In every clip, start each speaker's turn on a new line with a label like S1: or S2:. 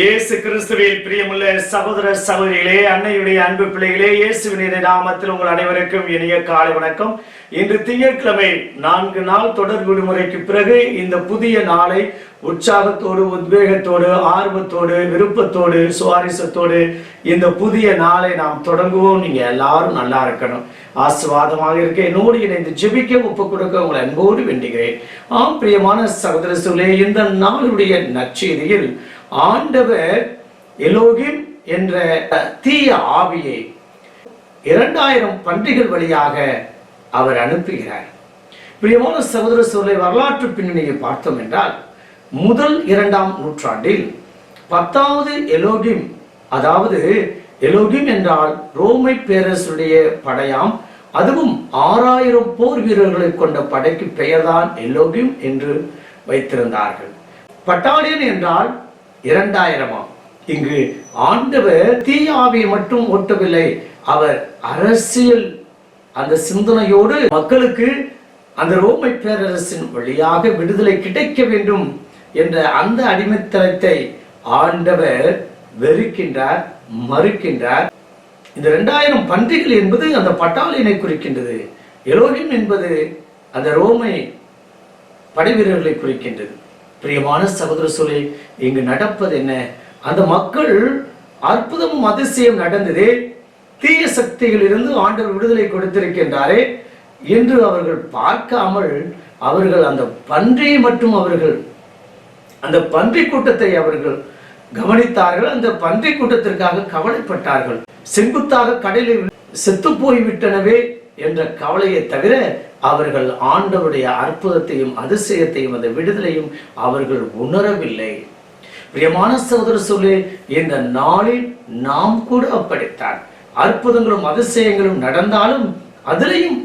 S1: இயேசு கிறிஸ்துவில் பிரியமுள்ள சகோதர சகோதரிகளே அன்னையுடைய அன்பு பிள்ளைகளே இயேசுவின் நாமத்தில் உங்கள் அனைவருக்கும் இனிய காலை வணக்கம். இன்று திங்கட்கிழமை நான்கு நாள் தொடர் விடுமுறைக்கு பிறகு இந்த புதிய நாளை உற்சாகத்தோடு உத்வேகத்தோடு ஆர்வத்தோடு விருப்பத்தோடு சுவாரஸ்யத்தோடு இந்த புதிய நாளை நாம் தொடங்குவோம். நீங்க எல்லாரும் நல்லா இருக்கணும். ஆசிர்வாதமாக இருக்க என்னோடு இணைந்து ஜெபிக்க ஒப்பு கொடுக்க உங்களை அன்போடு வேண்டுகிறேன். ஆம் பிரியமான சகோதர சூழலே இந்த நாளுடைய நற்செய்தியில் ஆண்டவர் எலோகின் என்ற தீய ஆவியை இரண்டாயிரம் பன்றிகள் வழியாக அவர் அனுப்புகிறார். பிரியமான சகோதர சூழலை வரலாற்று பின்னணியை பார்த்தோம் என்றால் முதல் இரண்டாம் நூற்றாண்டில் பத்தாவது எலோகிம் அதாவது எலோகிம் என்றால் ரோமை பேரரசுடைய படையாம் அதுவும் ஆறாயிரம் போர் வீரர்களை கொண்ட படைக்கு பெயர்தான் எலோகிம் என்று வைத்திருந்தார்கள். பட்டாலியன் என்றால் இரண்டாயிரமாம். இங்கு ஆண்டவர் தீயாவை மட்டும் ஓட்டவில்லை அவர் அரசியல் அந்த சிந்தனையோடு மக்களுக்கு அந்த ரோமை பேரரசின் வழியாக விடுதலை கிடைக்க வேண்டும் என்ற அந்த அடிமைத்தனத்தை ஆண்டவர் வெறுக்கின்றார் மறுக்கின்றார். இந்த இரண்டாயிரம் பன்றிகள் என்பது அந்த பட்டாளியனை குறிக்கின்றது. எலோகிம் என்பது அந்த ரோமை படைவீரர்களை குறிக்கின்றது. பிரியமான சகோதர சூழல் இங்கு நடப்பது என்ன? அந்த மக்கள் அற்புதமும் அதிசயம் நடந்ததே தீய சக்தியில் இருந்து ஆண்டவர் விடுதலை கொடுத்திருக்கின்றாரே என்று அவர்கள் பார்க்காமல் அவர்கள் அந்த பன்றியை மட்டும் அவர்கள் அந்த பன்றி கூட்டத்தை அவர்கள் கவனித்தார்கள். அந்த பன்றி கூட்டத்திற்காக கவலைப்பட்டார்கள். செங்குத்தாக கடலில் செத்து போய்விட்டனவே என்ற கவலையை தவிர அவர்கள் ஆண்டவருடைய அற்புதத்தையும் அதிசயத்தையும் அந்த விடுதலையும் அவர்கள் உணரவில்லை. பிரியமான சகோதர சொல்லு இந்த நாளில் நாம் கூட அப்படித்தான். அற்புதங்களும் அதிசயங்களும் நடந்தாலும் அதிலையும்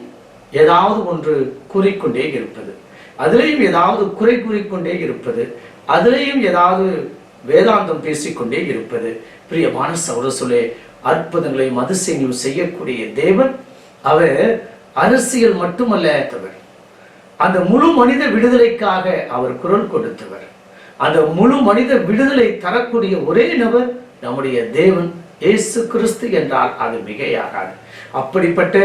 S1: ஏதாவது ஒன்று கூறிக்கொண்டே இருப்பது. அதிலையும் ஏதாவது குறை கூறிக்கொண்டே இருப்பது. அதிலையும் ஏதாவது வேதாந்தம் பேசிக்கொண்டே இருப்பது. பிரியமான சகோதர சொல்லு அற்புதங்களையும் அதிசயங்களையும் செய்யக்கூடிய தேவன் அவர் அரசியல் மட்டுமல்ல தவர் அந்த முழு மனித விடுதலைக்காக அவர் குரல் கொடுத்தவர். அந்த முழு மனித விடுதலை தரக்கூடிய ஒரே நபர் நம்முடைய தேவன் இயேசு கிறிஸ்து என்றால் அது மிகையாகாது. அப்படிப்பட்ட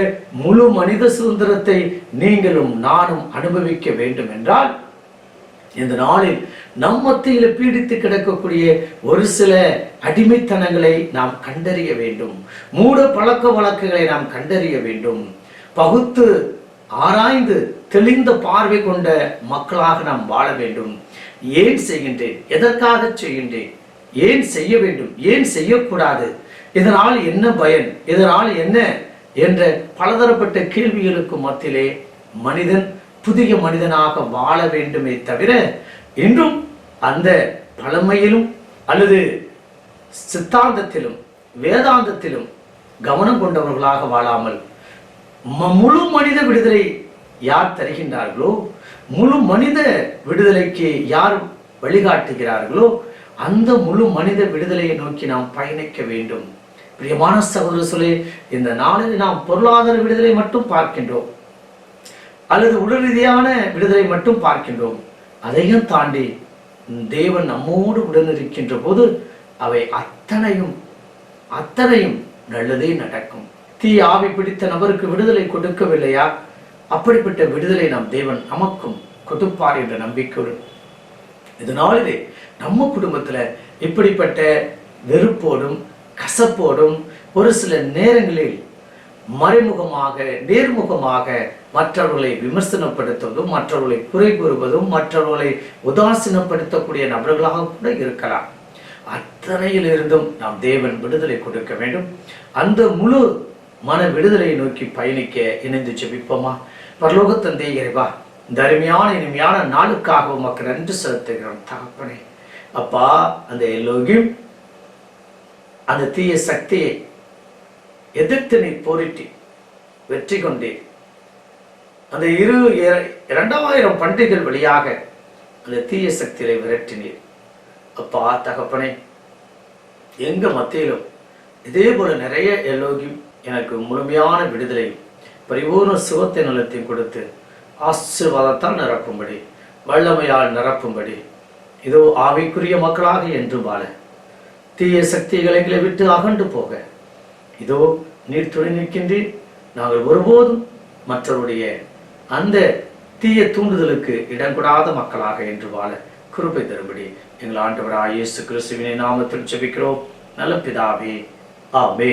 S1: முழு மனித சுதந்திரத்தை நீங்களும் நானும் அனுபவிக்க வேண்டும் என்றால் இந்த நாளில் நம் மத்தியில் பீடித்து கிடக்கக்கூடிய ஒரு சில அடிமைத்தனங்களை நாம் கண்டறிய வேண்டும். மூட பழக்க வழக்குகளை நாம் கண்டறிய வேண்டும். பகுத்து ஆராய்ந்து தெளிந்த பார்வை கொண்ட மக்களாக நாம் வாழ வேண்டும். ஏன் செய்கின்றேன்? எதற்காக செய்கின்றேன்? ஏன் செய்ய வேண்டும்? ஏன் செய்யக்கூடாது? இதனால் என்ன பயன்? இதனால் என்ன? என்ற பலதரப்பட்ட கேள்விகளுக்கு மத்தியிலே மனிதன் புதிய மனிதனாக வாழ வேண்டுமே தவிர இன்றும் அந்த பழமையிலும் அல்லது சித்தாந்தத்திலும் வேதாந்தத்திலும் கவனம் கொண்டவர்களாக வாழாமல் ம- முழு மனித விடுதலை யார் தருகின்றார்களோ முழு மனித விடுதலைக்கு யார் வழிகாட்டுகிறார்களோ அந்த முழு மனித விடுதலையை நோக்கி நாம் பயணிக்க வேண்டும். பிரியமான சகோதர சொல்லி இந்த நாளில் நாம் பொருளாதார விடுதலை மட்டும் பார்க்கின்றோம். அல்லது உடல் ரீதியான விடுதலை மட்டும் பார்க்கின்றோம். அதையும் தாண்டி தேவன் நம்மோடு உடனிருக்கின்ற போது அவை அத்தனையும் அத்தனையும் நல்லதே நடக்கும். தீ ஆவி பிடித்த நபருக்கு விடுதலை கொடுக்கவில்லையா? அப்படிப்பட்ட விடுதலை நம் தேவன் நமக்கும் கொடுப்பார் என்ற நம்பிக்கையோடு. இதனாலே நம்ம குடும்பத்தில் இப்படிப்பட்ட வெறுப்போடும் கசப்போடும் ஒரு சில நேரங்களில் மறைமுகமாக நேர்முகமாக மற்றவர்களை விமர்சனப்படுத்துவதும் மற்றவர்களை குறை கூறுவதும் மற்றவர்களை உதாசீனப்படுத்தக்கூடிய நபர்களாக கூட இருக்கலாம். அத்தனையிலிருந்தும் நாம் தேவன் விடுதலை கொடுக்க வேண்டும். அந்த முழு மன விடுதலையை நோக்கி பயணிக்க இணைந்து ஜெபிப்போமா? பரலோக தந்தை இறைவா இந்த அருமையான இனிமையான நாளுக்காக உமக்கு நன்றி செலுத்துகிறோம் தகப்பனே. அப்பா அந்த எல்லோரையும் அந்த தீய சக்தியை எதிர்த்து நீ போரிட்டி வெற்றி கொண்டேன். அந்த இரு இரண்டாயிரம் பண்டிகைகள் வழியாக அந்த தீய சக்தியை விரட்டினீர் அப்பா தகப்பனே எங்க மத்தியிலும் இதே போல நிறைய எல்லோகியும் எனக்கு முழுமையான விடுதலையும் பரிபூர்ண சுகத்தை நலத்தையும் கொடுத்து ஆசீர்வாதத்தால் நிரப்பும்படி வல்லமையால் நிரப்பும்படி இதோ ஆவிக்குரிய மக்களாக என்று வாழ தீய சக்திகளை எங்களை விட்டு அகண்டு போக இதோ நீர் துணை நிற்கின்றீர் நாங்கள் ஒருபோதும் மற்றவருடைய அந்த தீய தூண்டுதலுக்கு இடம் மக்களாக என்று வாழ கிருபை தரும்படி எங்கள் ஆண்டவராக இயேசு கிறிஸ்துவினை நாமத்தில் ஜெபிக்கிறோம். நல்ல பிதாவே ஆமே